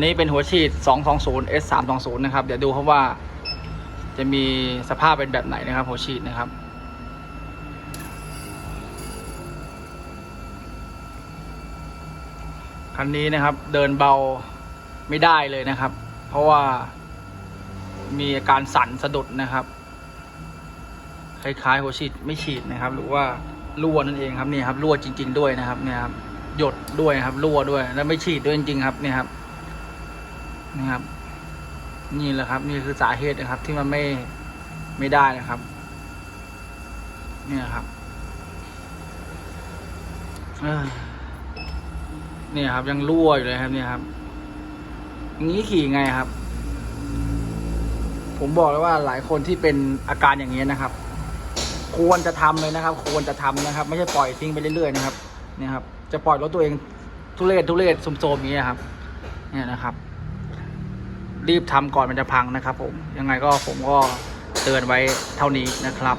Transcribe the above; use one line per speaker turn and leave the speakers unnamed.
นนี้เป็นหัวฉีด 220 S 320นะครับ เดี๋ยวดูครับว่า จะมีสภาพเป็นแบบไหนนะครับ หัวฉีดนะครับ คันนี้นะครับเดินเบาไม่ได้เลยนะครับ เพราะว่ามีอาการสั่นสะดุดนะครับ คล้ายๆหัวฉีดไม่ฉีดนะครับ หรือว่ารั่วนั่นเองครับนี่ครับรั่วจริง ๆ ด้วยนะครับเนี่ยครับหยดด้วยครับรั่วด้วยแล้วไม่ฉีดด้วยจริงๆครับเนี่ยครับ นี่ครับ นี่แหละครับ นี่คือสาเหตุนะครับ ที่มันไม่ไม่ได้นะครับ เนี่ยครับเนี่ยครับ ยังรั่วอยู่เลยครับเนี่ยครับงนี้ขี่ไงครับ ผมบอกเลยว่าหลายคนที่เป็นอาการอย่างนี้นะครับ ควรจะทำเลยนะครับ ควรจะทำนะครับ ไม่ใช่ปล่อยทิ้งไปเรื่อยๆนะครับ เนี่ยครับ จะปล่อยรถตัวเองทุเรศทุเรศโสมๆอย่างนี้ครับ เนี่ยนะครับ รีบทำก่อนมันจะพังนะครับ ผมยังไงก็ผมก็เตือนไว้เท่านี้นะครับ